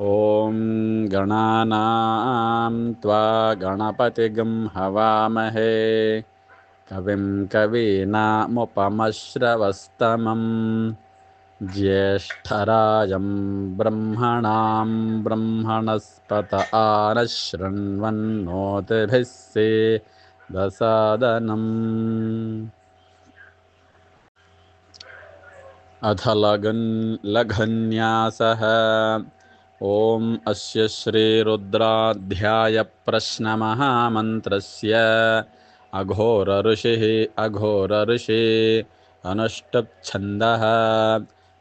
ॐ गणानां त्वा गणपतिगं हवामहे। कविं कवीनामुपमश्रवस्तमं ज्येष्ठराजं ब्रह्मणां ब्रह्मणस्पत आनशृण्वन्नोतिभिः सेदसादनम् अथ लगन् लघन्यासः ॐ अस्य श्रीरुद्राध्यायप्रश्नमहामन्त्रस्य। अघोरऋषिः अघोरऋषि अनुष्टुप्छन्दः।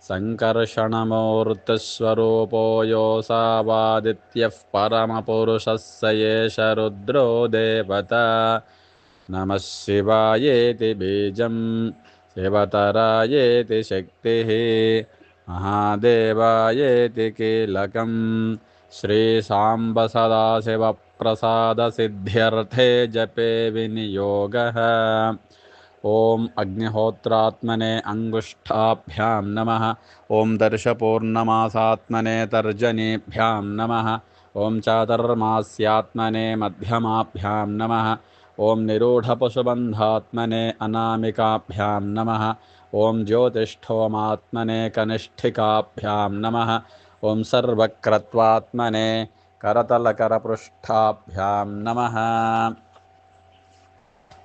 सङ्कर्षणमूर्तिस्वरूपो योऽसावादित्यः परमपुरुषः स एष रुद्रो देवता। नमः शिवायेति बीजम् शिवतरायेति शक्तिः महादेवायेति कीलकम् श्रीसाम्ब सदाशिवप्रसादसिद्ध्यर्थे जपे विनियोगः। ॐ अग्निहोत्रात्मने अङ्गुष्ठाभ्यां नमः। ॐ दर्शपूर्णमासात्मने तर्जनीभ्यां नमः। ॐ चातुर्मास्यात्मने मध्यमाभ्यां नमः। ॐ निरूढपशुबन्धात्मने अनामिकाभ्यां नमः। ॐ ज्योतिष्ठोमात्मने कनिष्ठिकाभ्यां नमः। ॐ सर्वक्रत्वात्मने करतलकरपृष्ठाभ्यां नमः।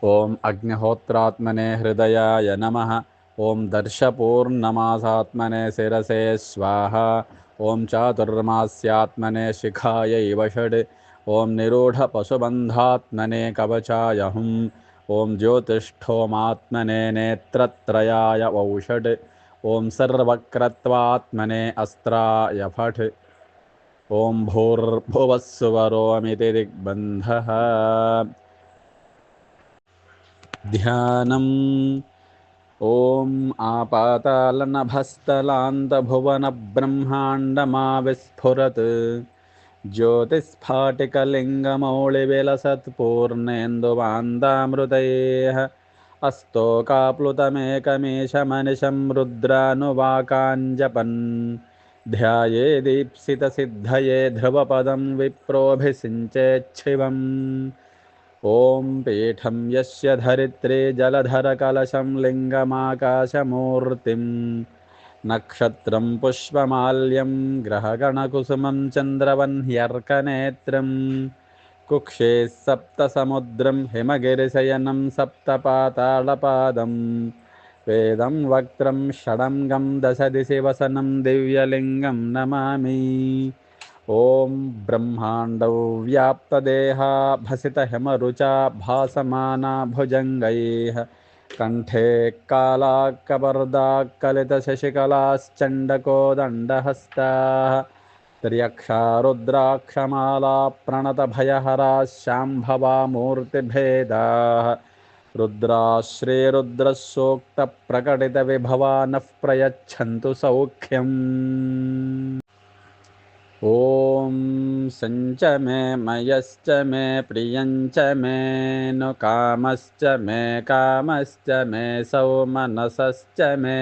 ॐ अग्निहोत्रात्मने हृदयाय नमः। ॐ दर्शपूर्णमासात्मने शिरसे स्वाहा। ॐ चातुर्मास्यात्मने शिखायै वषड्। ॐ निरूढपशुबन्धात्मने कवचाय हुम् ॐ ज्योतिष्ठोमात्मने नेत्रत्रयाय वौषड् ॐ सर्वक्रत्वात्मने अस्त्राय फट् ॐ भूर्भुवः सुवरोमिति दिग्बन्धः। ध्यानम् ॐ आपातालनभस्तलान्तभुवनब्रह्माण्डमाविस्फुरत् ज्योतिस्फाटिकलिङ्गमौळिविलसत्पूर्णेन्दुवान्दामृतैः अस्तोकाप्लुतमेकमीशमनिशं रुद्रानुवाकाञ्जपन् ध्याये दीप्सितसिद्धये ध्रुवपदं विप्रोऽभिषिञ्चेच्छिवम् ॐ पीठं यस्य धरित्रे जलधरकलशं लिङ्गमाकाशमूर्तिम् नक्षत्रं पुष्पमाल्यं ग्रहगणकुसुमं चन्द्रवह्न्यर्कनेत्रं कुक्षे सप्तसमुद्रं हिमगिरिशयनं सप्तपातालपादं, वेदं वक्त्रं षडङ्गं दशदिशि वसनं दिव्यलिङ्गं नमामि। ॐ ब्रह्माण्डौ व्याप्तदेहा भसितहिमरुचा भासमाना भुजङ्गैः कण्ठे कालाक्कबर्दाक्कलितशशिकलाश्चण्डकोदण्डहस्ताः त्र्यक्षा रुद्राक्षमाला प्रणतभयहराः शाम्भवा मूर्तिभेदाः। रुद्राः श्रीरुद्रः सूक्तप्रकटितविभवा नः प्रयच्छन्तु सौख्यम्। ॐ सञ्च मे मयश्च मे प्रियञ्च मे नु कामश्च मे कामश्च मे सौमनसश्च मे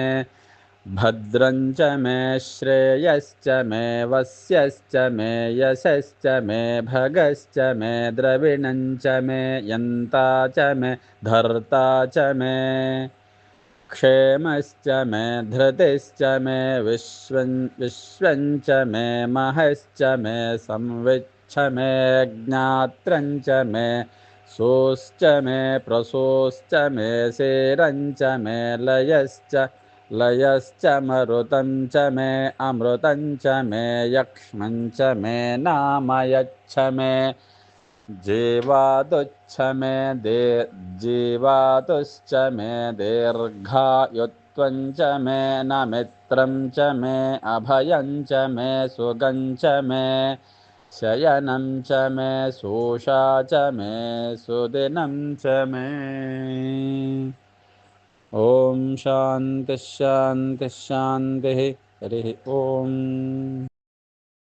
भद्रञ्च मे श्रेयश्च मे वस्यश्च मे यशश्च मे भगश्च मे द्रविणञ्च मे यन्ता च मे धर्ता च मे क्षेमश्च मे धृतिश्च मे विश्वं विश्वञ्च मे महश्च मे संविच्छ मे ज्ञात्रञ्च मे सोश्च मे प्रसोश्च मे शेरञ्च मे लयश्च लयश्च मरुतं च मे अमृतं च मे यक्ष्मञ्च मे नामयच्छ मे जीवादुच्छ मे दे जीवातुश्च मे दीर्घायुत्वं च मे न मित्रं च मे अभयं च मे सुगं च मे शयनं च मे शोषा च मे सुदिनं च मे। ॐ शान्तिः शान्तिः शान्तिः हरिः ॐ